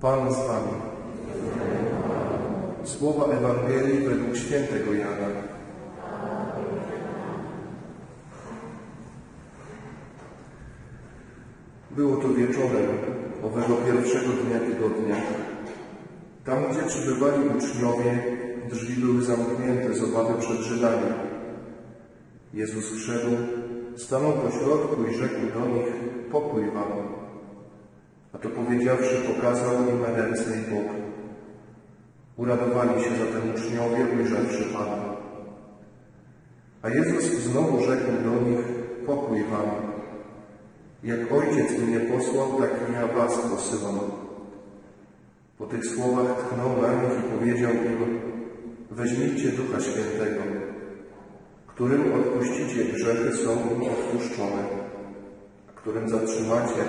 Pan z Wami. Słowa Ewangelii według świętego Jana. Było to wieczorem owego pierwszego dnia tygodnia. Tam, gdzie przybywali uczniowie, drzwi były zamknięte z obawy przed Żydami. Jezus wszedł, stanął po środku i rzekł do nich, pokój wam. A to powiedziawszy, pokazał im ręce i bok. Uradowali się zatem uczniowie, ujrzawszy Pana. A Jezus znowu rzekł do nich, pokój wam. Jak Ojciec mnie posłał, tak ja was posyłam. Po tych słowach tchnął na nich i powiedział im, weźmijcie Ducha Świętego, którym odpuścicie grzechy są im odpuszczone, a którym zatrzymacie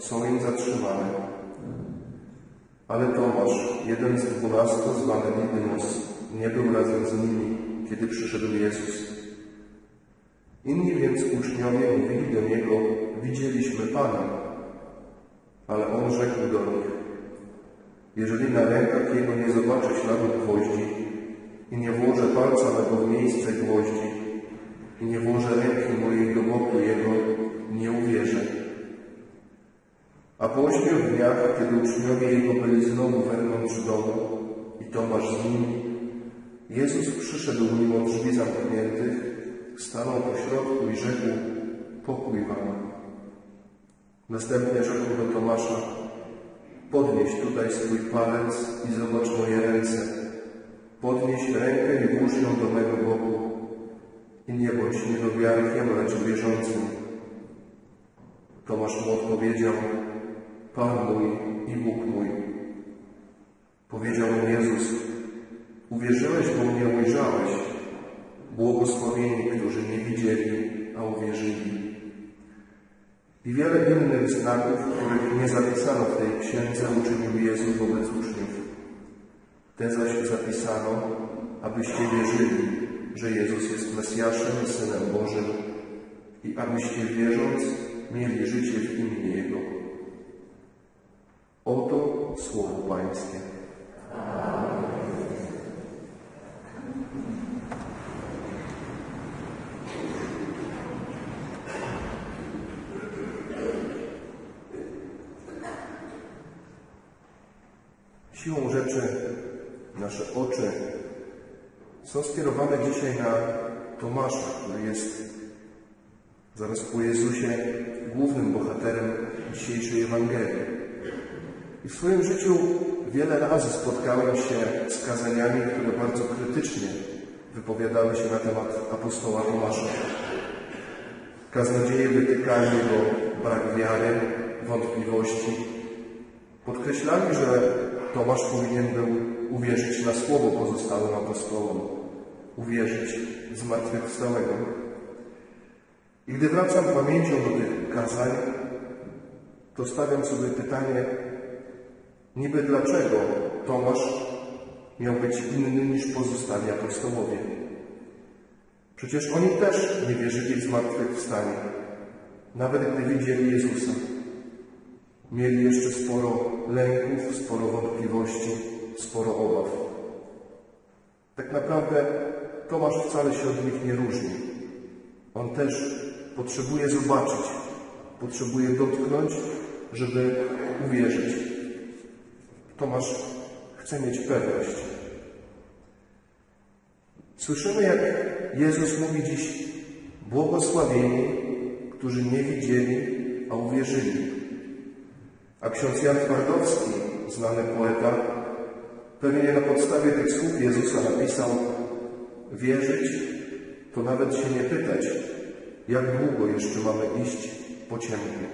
są im zatrzymane. Ale Tomasz, jeden z dwunastu, zwany Didymus, nie był razem z nimi, kiedy przyszedł Jezus. Inni więc uczniowie mówili do Niego, widzieliśmy Pana. Ale On rzekł do nich, jeżeli na rękach Jego nie zobaczę śladu gwoździ i nie włożę palca mego w miejsce gwoździ i nie włożę ręki po ośmiu dniach, kiedy uczniowie Jego byli znowu wewnątrz domu i Tomasz z nimi, Jezus przyszedł mimo drzwi zamkniętych, stanął po środku i rzekł, pokój wam. Następnie rzekł do Tomasza, podnieś tutaj swój palec i zobacz moje ręce. Podnieś rękę i włóż ją do mego boku. I nie bądź niedowiarkiem, lecz wierzącym. Tomasz mu odpowiedział, Pan mój i Bóg mój. Powiedział mu Jezus, uwierzyłeś, bo mnie ujrzałeś. Błogosławieni, którzy nie widzieli, a uwierzyli. I wiele innych znaków, których nie zapisano w tej księdze, uczynił Jezus wobec uczniów. Te zaś zapisano, abyście wierzyli, że Jezus jest Mesjaszem Synem Bożym i abyście wierząc mieli życie w imię Jego. Oto Słowo Pańskie. Siłą rzeczy nasze oczy są skierowane dzisiaj na Tomasza, który jest zaraz po Jezusie głównym bohaterem dzisiejszej Ewangelii. I w swoim życiu wiele razy spotkałem się z kazaniami, które bardzo krytycznie wypowiadały się na temat apostoła Tomasza. Kaznodzieje wytykali jego brak wiary, wątpliwości. Podkreślali, że Tomasz powinien był uwierzyć na słowo pozostałym apostołom, uwierzyć zmartwychwstałego. I gdy wracam pamięcią do tych kazań, to stawiam sobie pytanie, niby dlaczego Tomasz miał być inny niż pozostali apostołowie? Przecież oni też nie wierzyli w zmartwychwstanie, nawet gdy widzieli Jezusa. Mieli jeszcze sporo lęków, sporo wątpliwości, sporo obaw. Tak naprawdę Tomasz wcale się od nich nie różni. On też potrzebuje zobaczyć, potrzebuje dotknąć, żeby uwierzyć. Tomasz chce mieć pewność. Słyszymy, jak Jezus mówi dziś, błogosławieni, którzy nie widzieli, a uwierzyli. A ksiądz Jan Twardowski, znany poeta, pewnie na podstawie tych słów Jezusa napisał wierzyć, to nawet się nie pytać, jak długo jeszcze mamy iść po ciemku.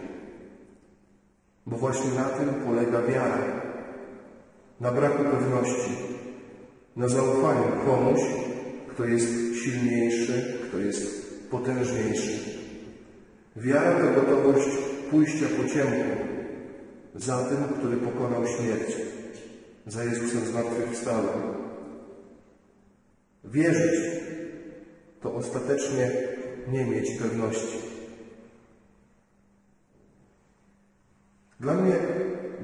Bo właśnie na tym polega wiara. Na braku pewności, na zaufaniu komuś, kto jest silniejszy, kto jest potężniejszy. Wiara to gotowość pójścia po ciemku, za tym, który pokonał śmierć, za Jezusem zmartwychwstałym. Wierzyć to ostatecznie nie mieć pewności. Dla mnie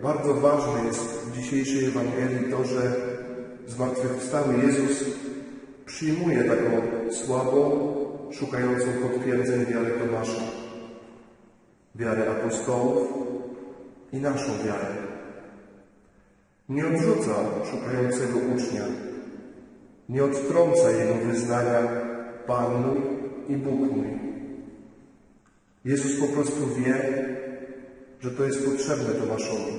bardzo ważne jest w dzisiejszej Ewangelii to, że zmartwychwstały Jezus przyjmuje taką słabą, szukającą potwierdzeń wiarę Tomasza, wiarę apostołów i naszą wiarę. Nie odrzuca szukającego ucznia, nie odtrąca jego wyznania Pan mój i Bóg mój. Jezus po prostu wie, że to jest potrzebne Tomaszowi,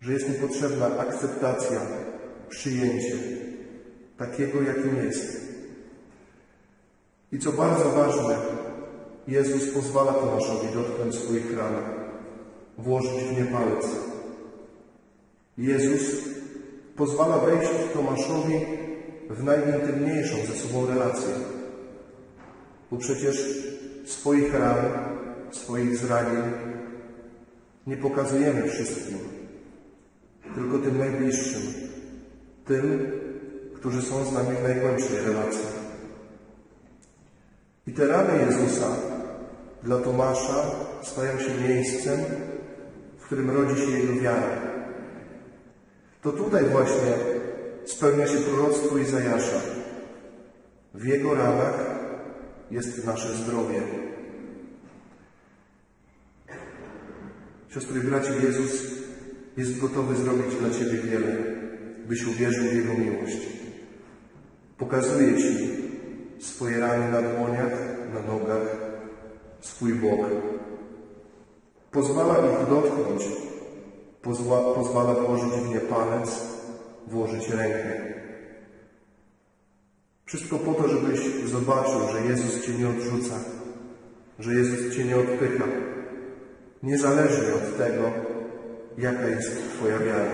że jest mu potrzebna akceptacja, przyjęcie takiego, jakim jest. I co bardzo ważne, Jezus pozwala Tomaszowi dotknąć swoich ran, włożyć w nie palec. Jezus pozwala wejść Tomaszowi w najintymniejszą ze sobą relację. Bo przecież swoich ran, swoich zranień nie pokazujemy wszystkim, tylko tym najbliższym, tym, którzy są z nami w najgłębszej relacji. I te rany Jezusa dla Tomasza stają się miejscem, w którym rodzi się jego wiara. To tutaj właśnie spełnia się proroctwo Izajasza. W jego ranach jest nasze zdrowie. Siostry i bracia, Jezus jest gotowy zrobić dla Ciebie wiele, byś uwierzył w Jego miłość. Pokazuje Ci swoje rany na dłoniach, na nogach, swój bok. Pozwala ich dotknąć, pozwala, pozwala włożyć w nie palec, włożyć rękę. Wszystko po to, żebyś zobaczył, że Jezus Cię nie odrzuca, że Jezus Cię nie odpycha, niezależnie od tego, jaka jest Twoja wiara.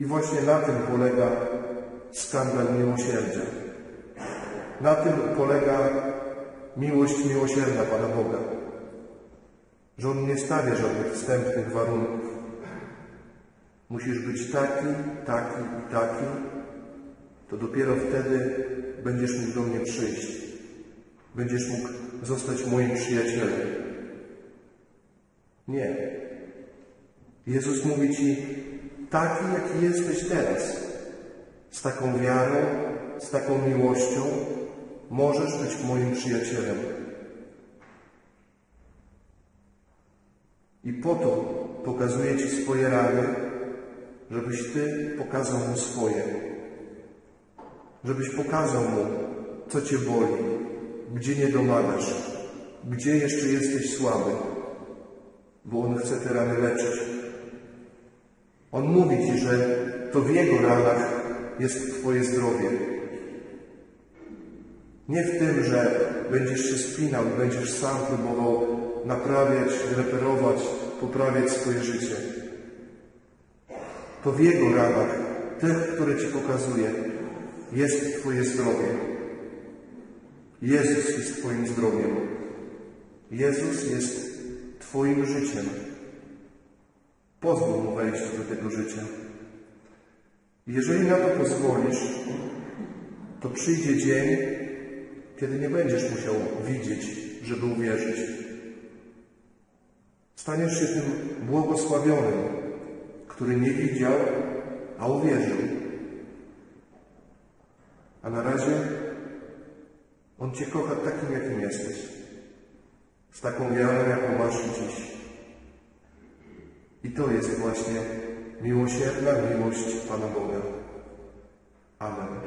I właśnie na tym polega skandal miłosierdzia. Na tym polega miłość miłosierna Pana Boga. Że On nie stawia żadnych wstępnych warunków. Musisz być taki, taki i taki, to dopiero wtedy będziesz mógł do mnie przyjść. Będziesz mógł zostać moim przyjacielem. Nie. Jezus mówi Ci, taki jaki jesteś teraz, z taką wiarą, z taką miłością, możesz być moim przyjacielem. I po to pokazuje Ci swoje rany, żebyś Ty pokazał Mu swoje. Żebyś pokazał Mu, co Cię boli, gdzie nie domagasz, gdzie jeszcze jesteś słaby, bo On chce te rany leczyć. On mówi Ci, że to w Jego ranach jest Twoje zdrowie. Nie w tym, że będziesz się spinał będziesz sam próbował naprawiać, reperować, poprawiać swoje życie. To w Jego ranach, tych, które Ci pokazuje, jest Twoje zdrowie. Jezus jest Twoim zdrowiem. Jezus jest Twoim życiem. Pozwól Mu wejść do tego życia. Jeżeli na to pozwolisz, to przyjdzie dzień, kiedy nie będziesz musiał widzieć, żeby uwierzyć. Staniesz się tym błogosławionym, który nie widział, a uwierzył. A na razie On Cię kocha takim, jakim jesteś z taką wiarą, jaką masz dziś. I to jest właśnie miłosierna miłość Pana Boga. Amen.